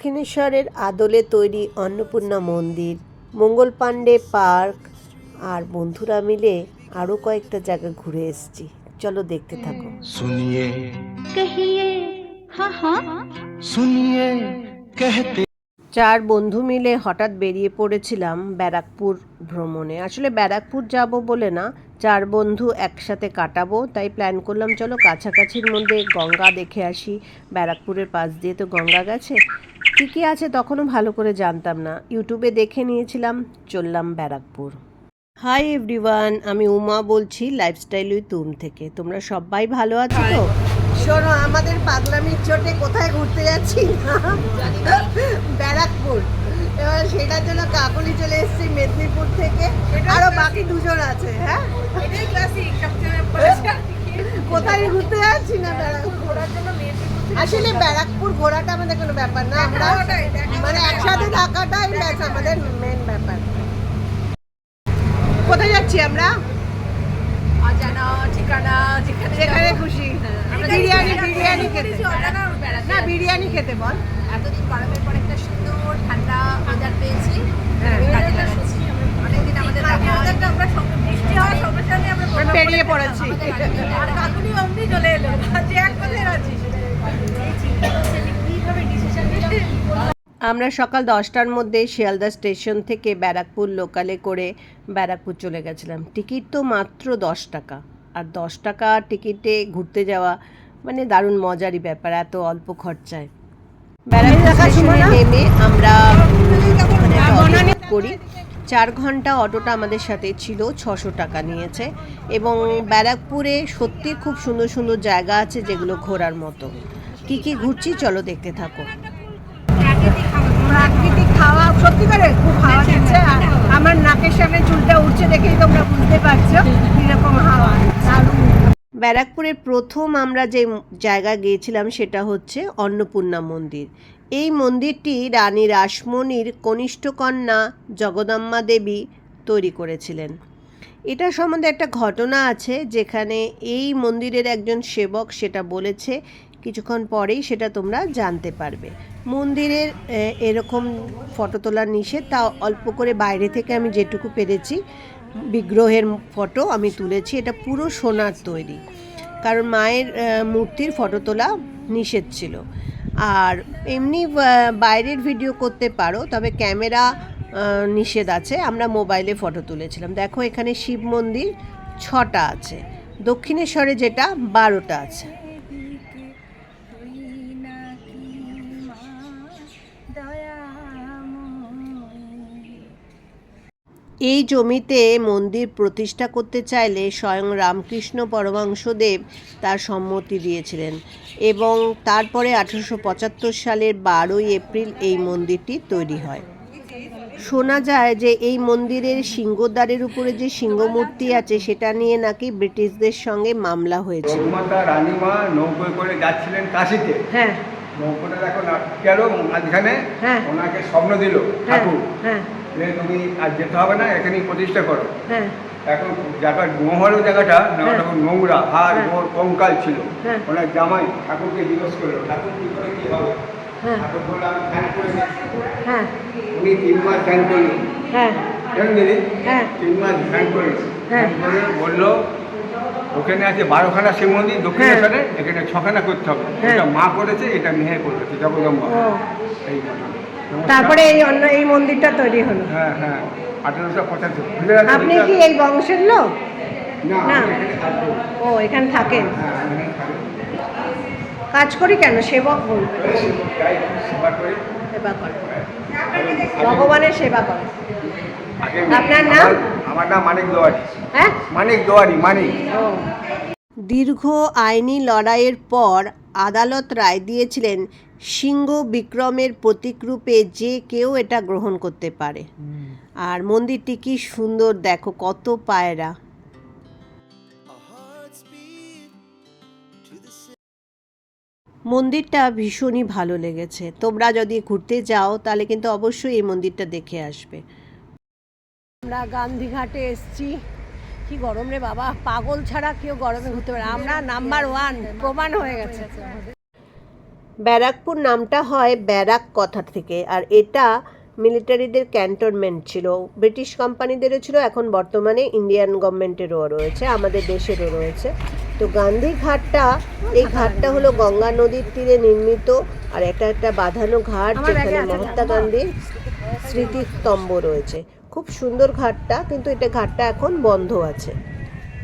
দক্ষিণেশ্বরের আদলে তৈরি অন্নপূর্ণা মন্দির মঙ্গল পাণ্ডে পার্ক আর বন্ধুরা মিলে আরও কয়েকটা জায়গা ঘুরে এসছি। চলো দেখতে থাকো। হ্যাঁ, হ্যাঁ। চার বন্ধু মিলে হঠাৎ বেরিয়ে পড়েছিলাম ব্যারাকপুর ভ্রমণে। আসলে ব্যারাকপুর যাব বলে না চার বন্ধু একসাথে কাটাবো তাই প্ল্যান করলাম চলো কাছাকাছির মধ্যে গঙ্গা দেখে আসি। ব্যারাকপুরের পাশ দিয়ে তো গঙ্গা গেছে। কী কী আছে তখনও ভালো করে জানতাম না। ইউটিউবে দেখে নিয়েছিলাম চললাম ব্যারাকপুর। হাই এভরিওয়ান আমি উমা বলছি লাইফস্টাইল উই তুম থেকে। তোমরা সবাই ভালো আছো তো? শোনো আমাদের পাগলামির চোটে কোথায় ঘুরতে যাচ্ছি ব্যারাকপুর। এবার সেটার জন্য কাকুলি চলে এসেছি মেদিনীপুর থেকে। আরও বাকি দুজন আছে হ্যাঁ? এটাই ক্লাসিক সবচেয়ে কোথায় ঘুরতে যাচ্ছি না ব্যারাকপুর? ঘোরার জন্য মেদিনীপুর আসলে ব্যারাকপুর ঘোরাটা আমাদের কোনো ব্যাপার না আমরা। মানে একসাথে থাকাটাই ব্যাস আমাদের মেন ব্যাপার। কোথায় যাচ্ছি আমরা? অজানা ঠিকানা যেখানে যেখানে খুশি। বিরিয়ানি বিরিয়ানি খেতে। না বিরিয়ানি খেতে বল। এতদিন গরমের পর একটা সুন্দর ঠান্ডা ওয়েদার পেয়েছি হ্যাঁ। কাজে লাগাচ্ছি। অনেকদিন আমাদের দেখা হয়নি। আমরা সঙ্গে বৃষ্টি হওয়ার সঙ্গে সঙ্গে আমরা আমরা program বেরিয়ে করে পড়েছি। আমাদের গাড়ি- আর কাকুলি অমনি চলে এলো যে এক কথায় রাজি এই চিন্তা করছে যে কীভাবে ডিসিশন নিলাম আমরা সকাল দশটার মধ্যে শিয়ালদা স্টেশন থেকে ব্যারাকপুর লোকালে করে ব্যারাকপুর চলে গেছিলাম। টিকিট তো মাত্র দশ টাকা। আর দশ টাকা টিকিটে ঘুরতে যাওয়া মানে দারুণ মজারই ব্যাপার এত অল্প খরচায়। ব্যারাকপুর স্টেশনে নেমে আমরা করি। চার ঘণ্টা অটোটা আমাদের সাথে ছিল ছশো টাকা নিয়েছে। এবং ব্যারাকপুরে সত্যি খুব সুন্দর সুন্দর জায়গা আছে যেগুলো ঘোরার মতো। কি কি ঘুরছি চলো দেখতে থাকো। খাওয়া সত্যি করে খুব হাওয়া দিচ্ছে। আর আমার নাকের সামনে চুলটা উঠছে দেখেই তোমরা বুঝতে পারছ কীরকম হাওয়া। ব্যারাকপুরের প্রথম আমরা যে জায়গা গিয়েছিলাম সেটা হচ্ছে অন্নপূর্ণা মন্দির। এই মন্দিরটি রানী রাসমণির কনিষ্ঠ কন্যা জগদম্মা দেবী তৈরি করেছিলেন। এটা সম্বন্ধে একটা ঘটনা আছে যেখানে এই মন্দিরের একজন সেবক সেটা বলেছে কিছুক্ষণ পরেই সেটা তোমরা জানতে পারবে। মন্দিরের এরকম ফটো তোলার নিষেধ, তা অল্প করে বাইরে থেকে আমি যেটুকু পেরেছি, বিগ্রহের ফটো আমি তুলেছি। এটা পুরো সোনার তৈরি। কারণ মায়ের মূর্তির ফটো তোলা নিষেধ ছিল। আর এমনি বাইরের ভিডিও করতে পারো, তবে ক্যামেরা নিষেধ আছে। আমরা মোবাইলে ফটো তুলেছিলাম। দেখো এখানে শিব মন্দির ছটা আছে। দক্ষিণেশ্বরে যেটা বারোটা আছে। এই জমিতে মন্দির প্রতিষ্ঠা করতে চাইলে স্বয়ং রামকৃষ্ণ পরমহংসদেব তার সম্মতি দিয়েছিলেন এবং তারপরে আঠারোশো পঁচাত্তর সালের বারোই এপ্রিল এই মন্দিরটি তৈরি হয়। শোনা যায় যে এই মন্দিরের সিংহদ্বারের উপরে যে সিংহমূর্তি আছে সেটা নিয়ে নাকি ব্রিটিশদের সঙ্গে মামলা হয়েছে। রানীমা নৌকোয় করে যাচ্ছিলেন কাশিতে। হ্যাঁ। নৌকোটা দেখো মাঝখানে হ্যাঁ। ওনাকে স্বপ্ন দিল হ্যাঁ ঠাকুর। হ্যাঁ। যে তুমি আর যেতে হবে না এখানেই প্রতিষ্ঠা করো হ্যাঁ এখন জায়গা মহল জায়গাটা না হ্যাঁ। তখন নোংরা হাড় হ্যাঁ। গোড় কঙ্কাল ছিল হ্যাঁ। ওনার জামাই ঠাকুরকে জিজ্ঞেস করল ঠাকুর কি করে কি হবে হ্যাঁ ঠাকুর বলল আমি করে। হ্যাঁ উনি তিন মাস ধ্যান করলেন হ্যাঁ জানেন দিদি হ্যাঁ তিন মাস ধ্যান করলেন হ্যাঁ। করে বলল ওখানে আছে বারোখানা শিব মন্দির দক্ষিণেশ্বরে এখানে ছখানা করতে হবে হ্যাঁ। এটা মা করেছে এটা মেয়ে করেছে জগদম্বা এই ঘটনা। তারপরে এই অন্য এই মন্দিরটা তৈরি হলো। হ্যাঁ হ্যাঁ আঠারোশো পঁচাত্তর। আপনি কি এই বংশের লোক? না। ও এখানে থাকেন? হ্যাঁ। কাজ করি কেন? সেবক বলবে সেবা করে। ভগবানের সেবা করে আপনার নাম? আমার- আমার নাম মানিক দোয়ারি। হ্যাঁ? মানিক দোয়ারি মানিক। দীর্ঘ আইনি লড়াইয়ের পর আদালত রায় দিয়েছিলেন সিংহ বিক্রমের প্রতীকরূপে যে কেউ এটা গ্রহণ করতে পারে। আর মন্দিরটি কি সুন্দর, দেখো কত পায়রা। মন্দিরটা ভীষণই ভালো লেগেছে। তোমরা যদি ঘুরতে যাও, তাহলে কিন্তু অবশ্যই এই মন্দিরটা দেখে আসবে। আমরা গান্ধীঘাটে এসছি। কি গরম রে বাবা, পাগল ছাড়া কেউ গরমে ঘুরতে পারে আমরা নাম্বার ওয়ান প্রমাণ হয়ে গেছে। ব্যারাকপুর নামটা হয় ব্যারাক কথা থেকে। আর এটা মিলিটারিদের ক্যান্টনমেন্ট ছিল। ব্রিটিশ কোম্পানিদেরও ছিল এখন বর্তমানে ইন্ডিয়ান গভর্নমেন্টেরও রয়েছে আমাদের দেশেরও রয়েছে। তো গান্ধী ঘাটটা এই ঘাটটা হলো গঙ্গা নদীর তীরে নির্মিত আর একটা একটা বাঁধানো ঘাট যেখানে মহাত্মা গান্ধীর স্মৃতিস্তম্ভ রয়েছে। খুব সুন্দর ঘাটটা কিন্তু এটা ঘাটটা এখন বন্ধ আছে।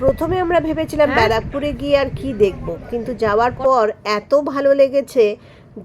প্রথমে আমরা ভেবেছিলাম ব্যারাকপুরে গিয়ে আর কি দেখব কিন্তু যাওয়ার পর এত ভালো লেগেছে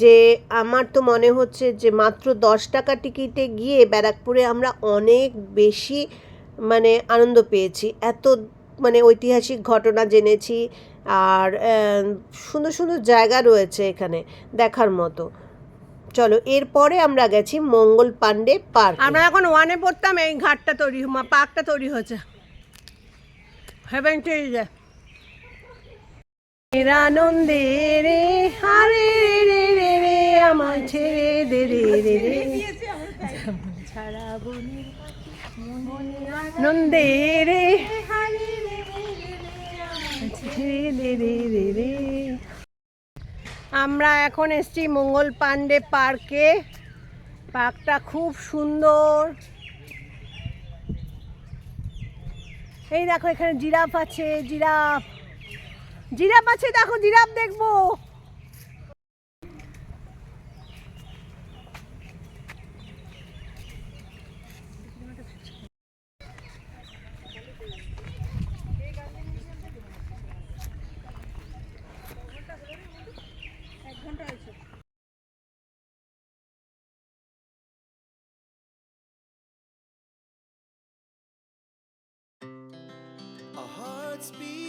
যে আমার তো মনে হচ্ছে যে মাত্র দশ টাকা টিকিটে গিয়ে ব্যারাকপুরে আমরা অনেক বেশি মানে আনন্দ পেয়েছি। এত মানে ঐতিহাসিক ঘটনা জেনেছি আর সুন্দর সুন্দর জায়গা রয়েছে এখানে দেখার মতো। চলো এরপরে আমরা গেছি মঙ্গল পাণ্ডে পার্ক। আমরা এখন ওয়ানে পড়তাম এই ঘাটটা তৈরি পার্কটা তৈরি হয়েছে। হেভেন যায় আনন্দে রে হারে রে রে রে আমায় ছেড়ে দে রে রে রে নন্দে রে রে রে রে। আমরা এখন এসছি মঙ্গল পাণ্ডে পার্কে। পার্কটা খুব সুন্দর। এই দেখো এখানে জিরাফ আছে জিরাফ। জিরাফ আছে দেখো জিরাফ দেখব। Our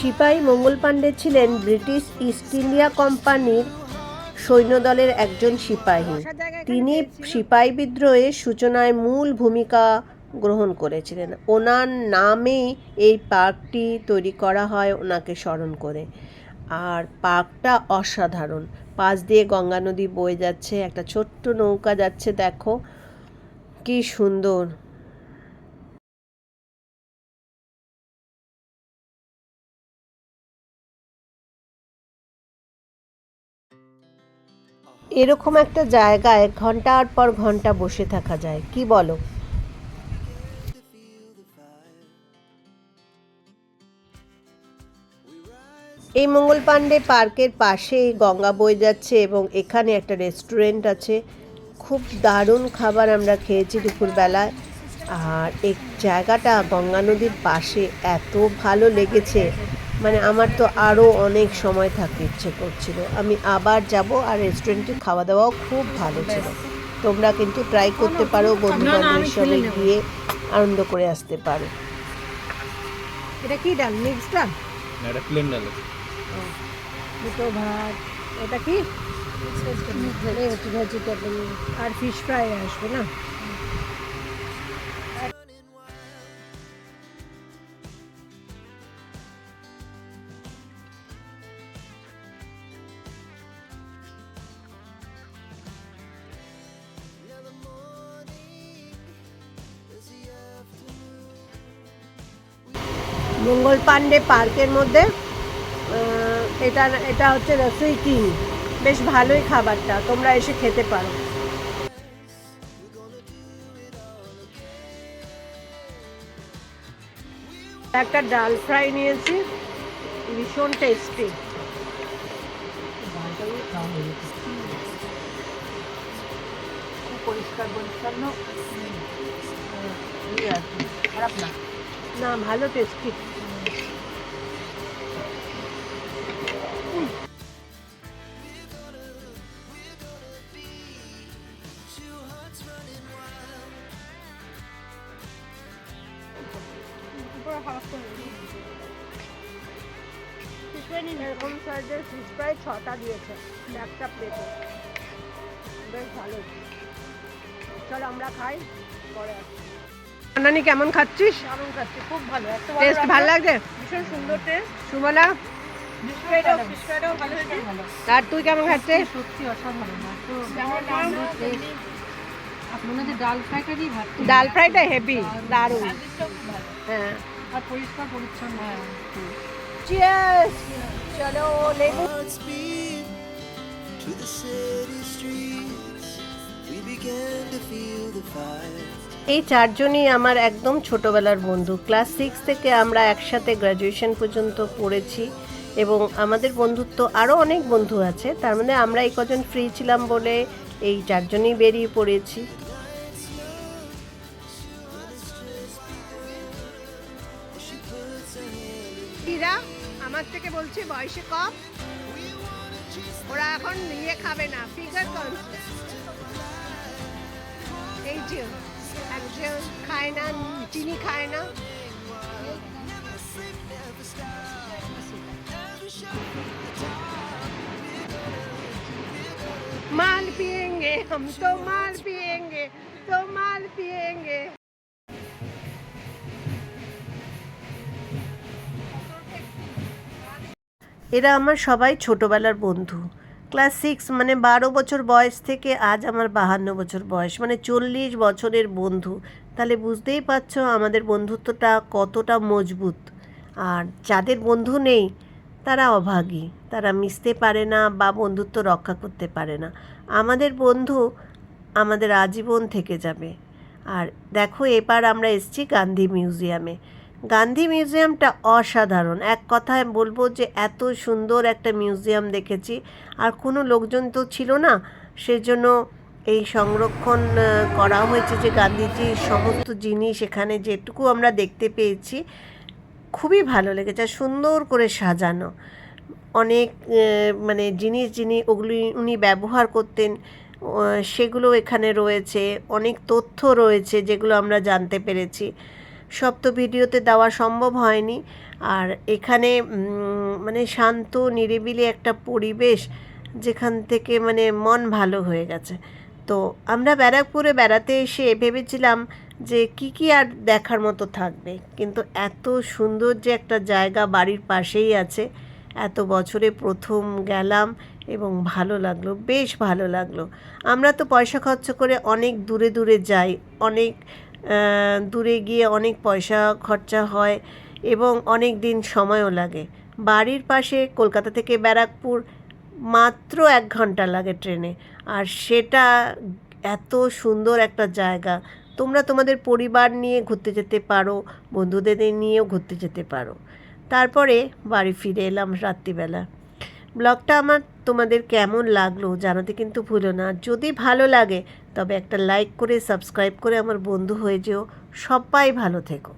সিপাহী মঙ্গল পাণ্ডে ছিলেন ব্রিটিশ ইস্ট ইন্ডিয়া কোম্পানির সৈন্যদলের একজন সিপাহী। তিনি সিপাহী বিদ্রোহের সূচনায় মূল ভূমিকা গ্রহণ করেছিলেন। ওনার নামেই এই পার্কটি তৈরি করা হয়, ওনাকে স্মরণ করে। আর পার্কটা অসাধারণ। পাশ দিয়ে গঙ্গা নদী বয়ে যাচ্ছে, একটা ছোট্ট নৌকা যাচ্ছে, দেখো। কি সুন্দর। এরকম একটা জায়গায় ঘণ্টার পর ঘণ্টা বসে থাকা যায়, কি বলো? এই মঙ্গল পাণ্ডে পার্কের পাশেই গঙ্গা বয়ে যাচ্ছে এবং এখানে একটা রেস্টুরেন্ট আছে। খুব দারুণ খাবার আমরা খেয়েছি দুপুরবেলায়। আর এই জায়গাটা গঙ্গা নদীর পাশে এত ভালো লেগেছে। মানে আমার তো আরও অনেক সময় থাকতে ইচ্ছে করছিল। আমি আবার যাব আর রেস্টুরেন্টে খাওয়া দাওয়াও খুব ভালো ছিল। তোমরা কিন্তু ট্রাই করতে পারো বন্ধু বান্ধবের সঙ্গে গিয়ে আনন্দ করে আসতে পারো। এটা কি ডাল? মিক্স ডাল? এটা প্লেন ডাল দুটো ভাত। এটা কি? ভেজিটেবল আর ফিশ ফ্রাই আসবে না? পাণ্ডে পার্কের মধ্যে এটা এটা হচ্ছে রসই কিং বেশ ভালোই খাবারটা তোমরা এসে খেতে পারো। একটা ডাল ফ্রাই নিয়েছি ভীষণ টেস্টি পরিষ্কার পরিচ্ছন্ন। না ভালো টেস্টি এরকম সাইজের ফ্রাই ছটা দিয়েছে একটা প্লেটে বেশ ভালো চলো আমরা খাই পরে নানি কেমন খাচ্ছিস? দারুণ খাচ্ছি খুব ভালো। একটা টেস্ট ভালো লাগছে ভীষণ সুন্দর টেস্ট সুমনা আর তুই কেমন খাচ্ছিস? সত্যি অসাধারণ। এত ডাল ফ্রাইটারই ডাল ফ্রাইটা হেভি দারুণ। হ্যাঁ। আর পরিষ্কার পরিচ্ছন্ন। চিয়ার্স চলো লেবু। To the city streets. We began to feel the fire. এই চারজনই আমার একদম ছোটবেলার বন্ধু। ক্লাস সিক্স থেকে আমরা একসাথে গ্র্যাজুয়েশন পর্যন্ত পড়েছি এবং আমাদের বন্ধুত্ব আরও অনেক বন্ধু আছে। তার মানে আমরা এই কজন ফ্রি ছিলাম বলে এই চারজনই বেরিয়ে পড়েছি। আমার থেকে বয়সে কম। ওরা এখন নিয়ে খাবে না ফিগার এই যে। খায় না চিনি খায় না। মাল পিয়েঙ্গে হম তো মাল পিয়েঙ্গে, তো মাল পিয়েঙ্গে। এরা আমার সবাই ছোটবেলার বন্ধু। ক্লাস সিক্স মানে বারো বছর বয়স থেকে আজ আমার বাহান্ন বছর বয়স মানে চল্লিশ বছরের বন্ধু। তাহলে বুঝতেই পারছ আমাদের বন্ধুত্বটা কতটা মজবুত। আর যাদের বন্ধু নেই, তারা অভাগী, তারা মিশতে পারে না বা বন্ধুত্ব রক্ষা করতে পারে না। আমাদের বন্ধু আমাদের আজীবন থেকে যাবে। আর দেখো এবার আমরা এসছি গান্ধী মিউজিয়ামে। গান্ধী মিউজিয়ামটা অসাধারণ। এক কথায় বলব যে এত সুন্দর একটা মিউজিয়াম দেখেছি। আর কোনো লোকজন তো ছিল না। সেজন্য এই সংরক্ষণ করা হয়েছে যে গান্ধীজির সমস্ত জিনিস এখানে যেটুকু আমরা দেখতে পেয়েছি, খুবই ভালো লেগেছে। আর সুন্দর করে সাজানো। অনেক মানে জিনিস যিনি ওগুলি উনি ব্যবহার করতেন সেগুলো এখানে রয়েছে। অনেক তথ্য রয়েছে যেগুলো আমরা জানতে পেরেছি। সব তো ভিডিওতে দেওয়া সম্ভব হয়নি। আর এখানে মানে শান্ত, নিরিবিলি একটা পরিবেশ যেখান থেকে মানে মন ভালো হয়ে গেছে। তো আমরা ব্যারাকপুরে বেড়াতে এসে ভেবেছিলাম যে কি কি আর দেখার মতো থাকবে। কিন্তু এত সুন্দর যে একটা জায়গা বাড়ির পাশেই আছে। এত বছরে প্রথম গেলাম এবং ভালো লাগল, বেশ ভালো লাগল। আমরা তো পয়সা খরচ করে অনেক দূরে দূরে যাই, অনেক দূরে গিয়ে অনেক পয়সা খরচা হয় এবং অনেক দিন সময়ও লাগে। বাড়ির পাশে কলকাতা থেকে ব্যারাকপুর মাত্র এক ঘণ্টা লাগে ট্রেনে। আর সেটা এত সুন্দর একটা জায়গা। তোমরা তোমাদের পরিবার নিয়ে ঘুরতে যেতে পারো, বন্ধুদের নিয়েও ঘুরতে যেতে পারো। তারপরে বাড়ি ফিরে এলাম রাত্রিবেলা। ব্লগটা আমার তোমাদের কেমন লাগল জানাতে কিন্তু ভুলো না। যদি ভালো লাগে তবে একটা লাইক করে সাবস্ক্রাইব করে আমার বন্ধু হয়ে যেও। সবাই ভালো থেকো।